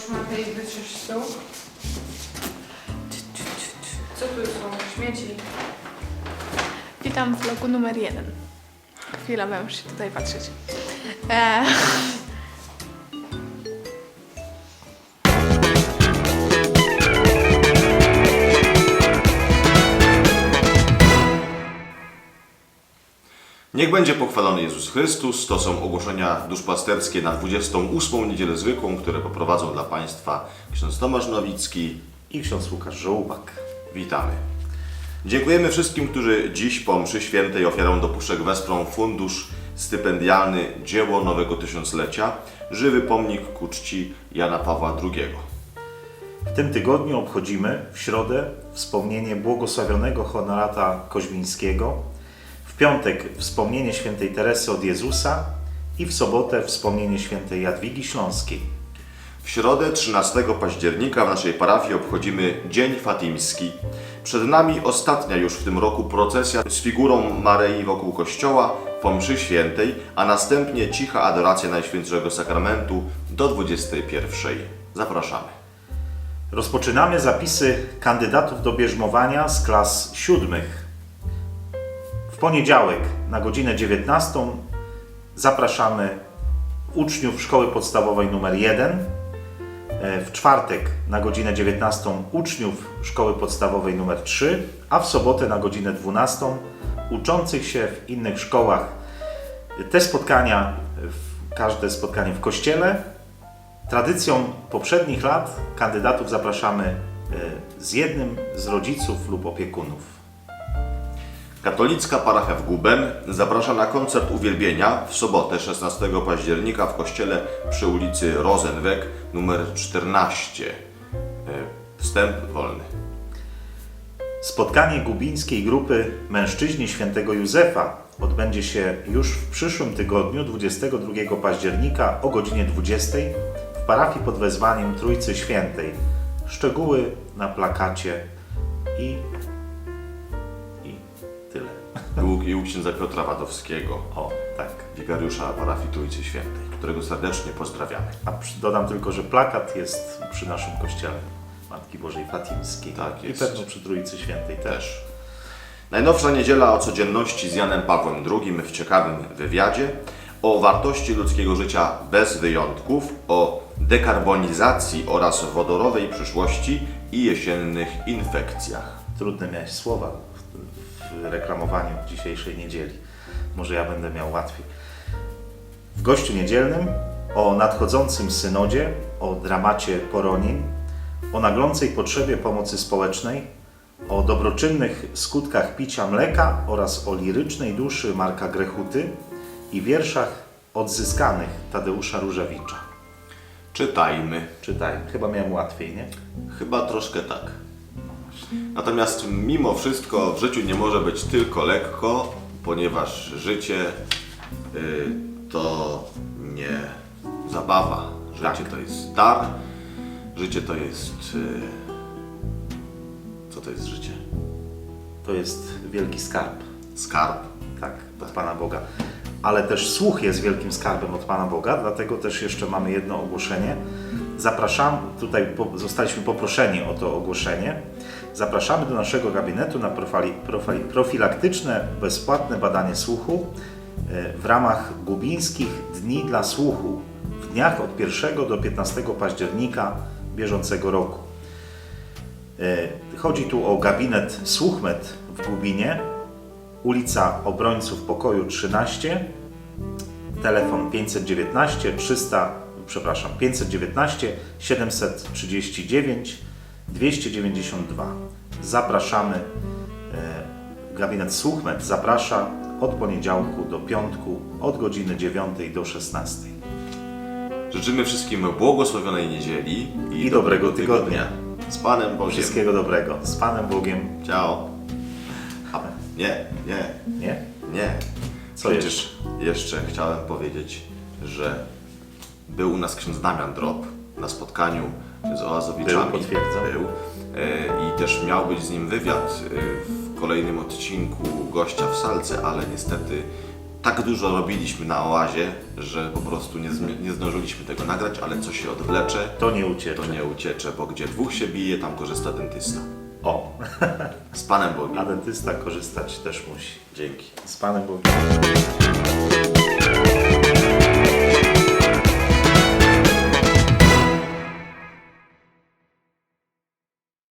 szmatę i wytrzesz stół. Co tu są? Śmieci. Witam w vlogu numer jeden. Chwila, muszę się tutaj patrzeć. E, Niech będzie pochwalony Jezus Chrystus. To są ogłoszenia duszpasterskie na 28. niedzielę zwykłą, które poprowadzą dla Państwa ksiądz Tomasz Nowicki. i ksiądz Łukasz Żołbak. Witamy. Dziękujemy wszystkim, którzy dziś po mszy świętej ofiarą do puszek wesprą fundusz stypendialny Dzieło Nowego Tysiąclecia, żywy pomnik ku czci Jana Pawła II. W tym tygodniu obchodzimy w środę wspomnienie błogosławionego honorata Koźmińskiego, piątek wspomnienie świętej Teresy od Jezusa i w sobotę wspomnienie świętej Jadwigi Śląskiej. W środę 13 października w naszej parafii obchodzimy Dzień Fatimski. Przed nami ostatnia już w tym roku procesja z figurą Maryi wokół kościoła po mszy świętej, a następnie cicha adoracja Najświętszego Sakramentu do 21. Zapraszamy. Rozpoczynamy zapisy kandydatów do bierzmowania z klas siódmych. Poniedziałek na godzinę 19 zapraszamy uczniów szkoły podstawowej numer 1. E, W czwartek na godzinę 19 uczniów szkoły podstawowej numer 3, a w sobotę na godzinę 12 uczących się w innych szkołach. Te spotkania, każde spotkanie w kościele, Tradycją poprzednich lat kandydatów zapraszamy e, z jednym z rodziców lub opiekunów. Katolicka parafia w Guben zaprasza na koncert uwielbienia w sobotę 16 października w kościele przy ulicy Rosenweg numer 14. E, Wstęp wolny. Spotkanie gubińskiej grupy Mężczyźni Świętego Józefa odbędzie się już w przyszłym tygodniu, 22 października o godzinie 20 w parafii pod wezwaniem Trójcy Świętej. Szczegóły na plakacie i. I u księdza Piotra Wadowskiego, O, tak. wikariusza parafii Trójcy Świętej, którego serdecznie pozdrawiamy. A przy- dodam tylko, że plakat jest przy naszym kościele Matki Bożej Fatimskiej. Tak I jest. pewno przy Trójcy Świętej też. Też. Najnowsza niedziela o codzienności z Janem Pawłem II w ciekawym wywiadzie, o wartości ludzkiego życia bez wyjątków, o dekarbonizacji oraz wodorowej przyszłości i jesiennych infekcjach. Trudne miałeś słowa w, w reklamowaniu dzisiejszej niedzieli. Może ja będę miał łatwiej. W gościu niedzielnym o nadchodzącym synodzie, o dramacie poronień, o naglącej potrzebie pomocy społecznej, o dobroczynnych skutkach picia mleka oraz o lirycznej duszy Marka Grechuty i wierszach odzyskanych Tadeusza Różewicza. Czytajmy. Czytaj, chyba miałem łatwiej, nie? Chyba troszkę tak. Natomiast mimo wszystko w życiu nie może być tylko lekko, ponieważ życie y, to nie zabawa. Życie Tak. to jest dar, życie to jest. Y, co to jest życie? To jest wielki skarb. Skarb. Tak, od Pana Boga. Ale też słuch jest wielkim skarbem od Pana Boga, dlatego też jeszcze mamy jedno ogłoszenie. Zapraszam, tutaj zostaliśmy poproszeni o to ogłoszenie. Zapraszamy do naszego gabinetu na profili, profili, profilaktyczne, bezpłatne badanie słuchu e, w ramach Gubińskich Dni dla Słuchu w dniach od 1 do 15 października bieżącego roku. E, Chodzi tu o gabinet Słuchmet w Gubinie, ulica Obrońców Pokoju 13, telefon 519 300, przepraszam, 519 739 292. Zapraszamy. e, Gabinet Słuchmet zaprasza od poniedziałku do piątku od godziny 9 do 16. Życzymy wszystkim błogosławionej niedzieli I dobrego tygodnia. Z Panem Bogiem. Wszystkiego dobrego. Z Panem Bogiem. Ciao. A, nie, nie, Nie? nie. Co Przecież jeszcze chciałem powiedzieć, że był u nas ksiądz Damian Drop na spotkaniu z Oazowiczami. Był, potwierdzam. Był. E, I też miał być z nim wywiad e, w kolejnym odcinku gościa w salce, ale niestety Tak dużo robiliśmy na oazie, że po prostu nie, nie zdążyliśmy tego nagrać, ale co się odwlecze, To nie uciecze. to nie uciecze, bo gdzie dwóch się bije, tam korzysta dentysta. O, Z Panem Bogiem. a dentysta korzystać też musi. Dzięki. Z Panem Bogiem.